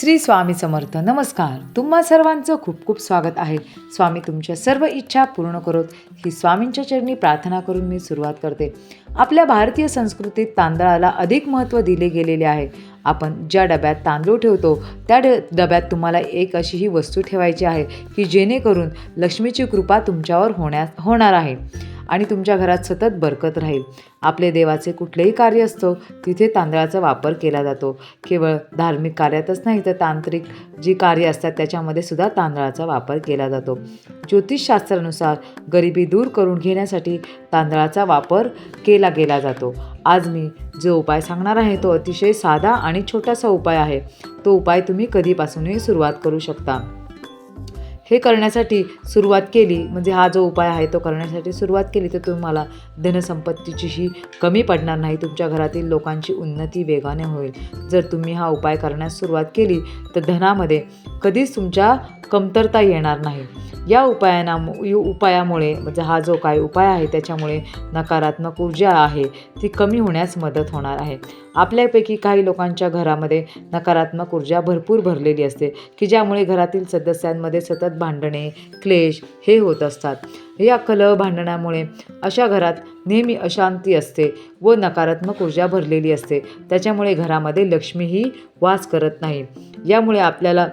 श्री स्वामी समर्थ. नमस्कार. तुम्हा सर्वांचं खूप खूप स्वागत आहे. स्वामी तुमच्या सर्व इच्छा पूर्ण करोत. ही स्वामींच्या चरणी प्रार्थना करून मी सुरुवात करते. आपल्या भारतीय संस्कृतीत तांदळाला अधिक महत्त्व दिले गेलेले आहे. आपण ज्या डब्यात तांदूळ ठेवतो त्या ड डब्यात तुम्हाला एक अशी ही वस्तू ठेवायची आहे की जेणेकरून लक्ष्मीची कृपा तुमच्यावर होण्यास होणार आहे. आणि तुमच्या घरात सतत बरकत राहील. आपले देवाचे कुठलेही कार्य असतो तिथे तांदळाचा वापर केला जातो. केवळ धार्मिक कार्यातच नाही तर तांत्रिक जी कार्य असतात त्याच्यामध्ये सुद्धा तांदळाचा वापर केला जातो. ज्योतिषशास्त्रानुसार गरिबी दूर करून घेण्यासाठी तांदळाचा वापर केला गेला जातो. आज मी जो उपाय सांगणार आहे तो अतिशय साधा आणि छोटासा उपाय आहे. तो उपाय तुम्ही कधीपासूनही सुरुवात करू शकता. हे करण्यासाठी सुरुवात केली. म्हणजे हा जो उपाय आहे तो करण्यासाठी सुरुवात केली तर तुम्हाला धनसंपत्तीचीही कमी पडणार नाही. तुमच्या घरातील लोकांची उन्नती वेगाने होईल. जर तुम्ही हा उपाय करण्यास सुरुवात केली तर धनामध्ये कधीच तुमच्या कमतरता येणार नाही. या उपायाना उपायामुळे म्हणजे हा जो काय उपाय आहे त्याच्यामुळे नकारात्मक ऊर्जा आहे ती कमी होण्यास मदत होणार आहे. आपल्यापैकी काही लोकांच्या घरामध्ये नकारात्मक ऊर्जा भरपूर भरलेली असते की ज्यामुळे घरातील सदस्यांमध्ये सतत भांडणे क्लेश हे होत असतात. या कलह भांडणामुळे अशा घरात नेहमी अशांती असते व नकारात्मक ऊर्जा भरलेली असते. त्याच्यामुळे घरामध्ये लक्ष्मीही वास करत नाही. यामुळे आपल्याला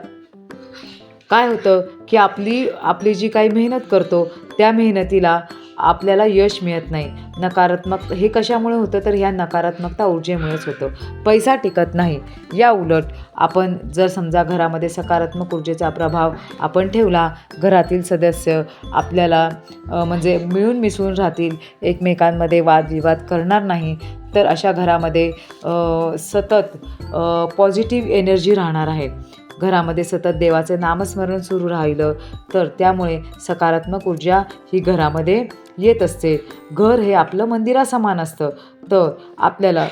काय होतं की आपली आपली जी काही मेहनत करतो त्या मेहनतीला आपल्याला यश मिळत नाही. नकारात्मक हे कशामुळे होतं? तर ह्या नकारात्मकता ऊर्जेमुळेच होतं. पैसा टिकत नाही. या उलट आपण जर समजा घरामध्ये सकारात्मक ऊर्जेचा प्रभाव आपण ठेवला घरातील सदस्य आपल्याला म्हणजे मिळून मिसळून राहतील एकमेकांमध्ये वादविवाद करणार नाही तर अशा घरामध्ये सतत पॉझिटिव्ह एनर्जी राहणार आहे. घरामध्ये सतत देवाचे नामस्मरण सुरू राहिलं तर त्यामुळे सकारात्मक ऊर्जा ही घरामध्ये येत असते. घर हे आपलं मंदिरासमान असतं. तर आपल्याला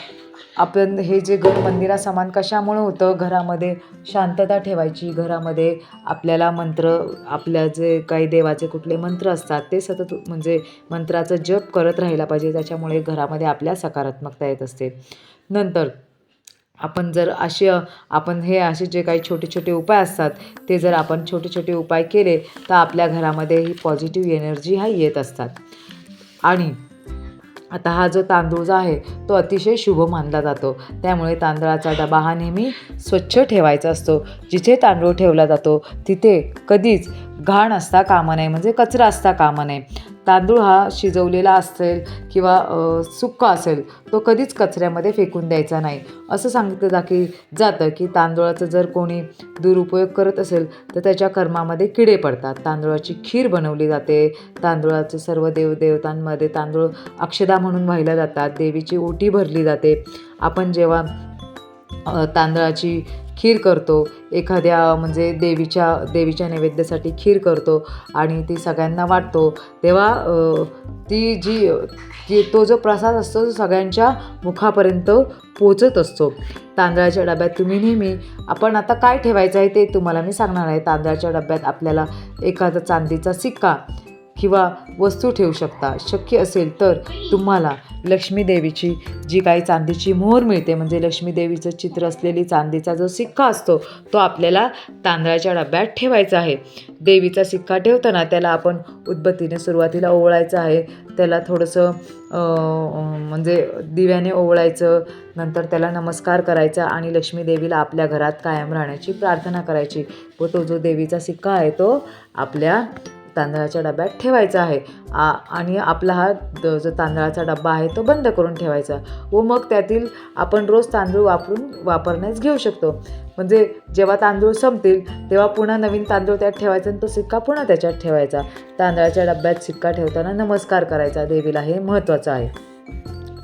आपण हे जे घर मंदिरासमान कशामुळं होतं? घरामध्ये शांतता ठेवायची घरामध्ये आपल्याला मंत्र आपल्या जे काही देवाचे कुठले मंत्र असतात ते सतत म्हणजे मंत्राचं जप करत राहायला पाहिजे त्याच्यामुळे घरामध्ये आपल्या सकारात्मकता येत असते. नंतर आपण जर असे आपण हे असे जे काही छोटे छोटे उपाय असतात ते जर आपण छोटे छोटे उपाय केले तर आपल्या घरामध्ये ही पॉझिटिव्ह एनर्जी हा येत असतात. आणि आता हा जो तांदूळ जो आहे तो अतिशय शुभ मानला जातो. त्यामुळे तांदळाचा डबा हा नेहमी स्वच्छ ठेवायचा असतो. जिथे तांदूळ ठेवला जातो तिथे कधीच घाण असता कामा नये म्हणजे कचरा असता कामा नये. तांदूळ हा शिजवलेला असेल किंवा सुक्का असेल तो कधीच कचऱ्यामध्ये फेकून द्यायचा नाही. असं सांगितलं जा की जातं की तांदूळाचं जर कोणी दुरुपयोग करत असेल तर त्याच्या कर्मामध्ये किडे पडतात. तांदूळाची खीर बनवली जाते. तांदूळाचे सर्व देवदेवतांमध्ये तांदूळ अक्षदा म्हणून वाहिल्या जातात. देवीची ओटी भरली जाते. आपण जेव्हा तांदळाची खीर करतो. एखाद्या म्हणजे देवीच्या देवीच्या नैवेद्यासाठी खीर करतो आणि ती सगळ्यांना वाटतो. तेव्हा ती जी ती तो जो प्रसाद असतो तो सगळ्यांच्या मुखापर्यंत पोचत असतो. तांदळाच्या डब्यात तुम्ही नेहमी आपण आता काय ठेवायचं आहे ते तुम्हाला मी सांगणार आहे. तांदळाच्या डब्यात आपल्याला एखादा चांदीचा सिक्का किंवा वस्तू ठेवू शकता शक्य असेल तर तुम्हाला लक्ष्मीदेवीची जी काही चांदीची मोहर मिळते म्हणजे लक्ष्मी देवीचं चित्र असलेली चांदीचा जो सिक्का असतो तो आपल्याला तांदळाच्या डब्यात ठेवायचा आहे. देवीचा सिक्का ठेवताना त्याला आपण उदबत्तीने सुरुवातीला ओवळायचं आहे त्याला थोडंसं म्हणजे दिव्याने ओवळायचं नंतर त्याला नमस्कार करायचा आणि लक्ष्मी देवीला आपल्या घरात कायम राहण्याची प्रार्थना करायची. व तो जो देवीचा सिक्का आहे तो आपल्या तांदळाच्या डब्यात ठेवायचा आहे. आ आणि आपला हा द जो तांदळाचा डब्बा आहे तो बंद करून ठेवायचा. व मग त्यातील आपण रोज तांदूळ वापरून वापरण्यास घेऊ शकतो. म्हणजे जेव्हा तांदूळ संपतील तेव्हा पुन्हा नवीन तांदूळ त्यात ठेवायचा आणि तो सिक्का पुन्हा त्याच्यात ठेवायचा. तांदळाच्या डब्यात सिक्का ठेवताना नमस्कार करायचा देवीला हे महत्त्वाचं आहे.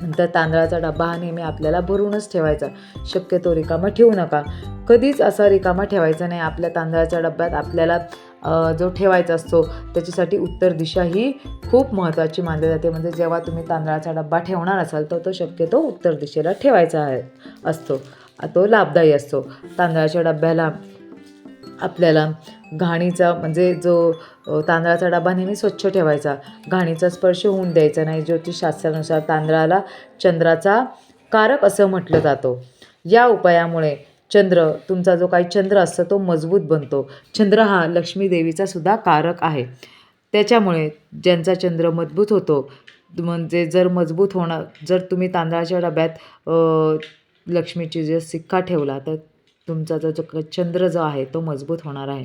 नंतर तांदळाचा डब्बा हा नेहमी आपल्याला भरूनच ठेवायचा. शक्यतो रिकामा ठेवू नका. कधीच असा रिकामा ठेवायचा नाही. आपल्या तांदळाच्या डब्यात आपल्याला जो ठेवायचा असतो त्याच्यासाठी उत्तर दिशा ही खूप महत्त्वाची मानली जाते. म्हणजे जेव्हा तुम्ही तांदळाचा डब्बा ठेवणार असाल तर तो शक्यतो उत्तर दिशेला ठेवायचा आहे असतो. तो लाभदायी असतो. तांदळाच्या डब्याला आपल्याला घाणीचा म्हणजे जो तांदळाचा डबा नेहमी स्वच्छ ठेवायचा. घाणीचा स्पर्श होऊन द्यायचा नाही. ज्योतिषशास्त्रानुसार तांदळाला चंद्राचा कारक असं म्हटलं जातं. या उपायामुळे चंद्र तुमचा जो काही चंद्र असतो तो मजबूत बनतो. चंद्र हा लक्ष्मी देवीचा सुद्धा कारक आहे. त्याच्यामुळे ज्यांचा चंद्र मजबूत होतो म्हणजे जर मजबूत होणार जर तुम्ही तांदळाच्या डब्यात लक्ष्मीची जे सिक्का ठेवला तर तुमचा जो चंद्र जो आहे तो मजबूत होणार आहे.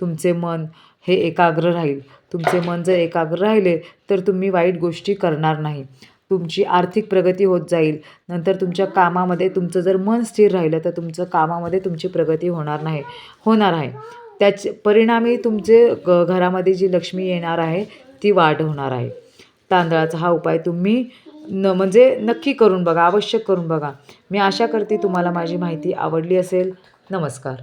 तुमचे मन हे एकाग्र राहील. तुमचे मन जर एकाग्र राहिले तर तुम्ही वाईट गोष्टी करणार नाही. तुमची आर्थिक प्रगती होत जाईल. नंतर तुमच्या कामामध्ये तुमचं जर मन स्थिर राहिलं तर तुमचं कामामध्ये तुमची प्रगती होणार नाही होणार आहे. त्याच परिणामी तुमचे ग घरामध्ये जी लक्ष्मी येणार आहे ती वाढ होणार आहे. तांदळाचा हा उपाय तुम्ही न म्हणजे नक्की करून बघा आवश्यक करून बघा. मी आशा करते तुम्हाला माझी माहिती आवडली असेल. नमस्कार.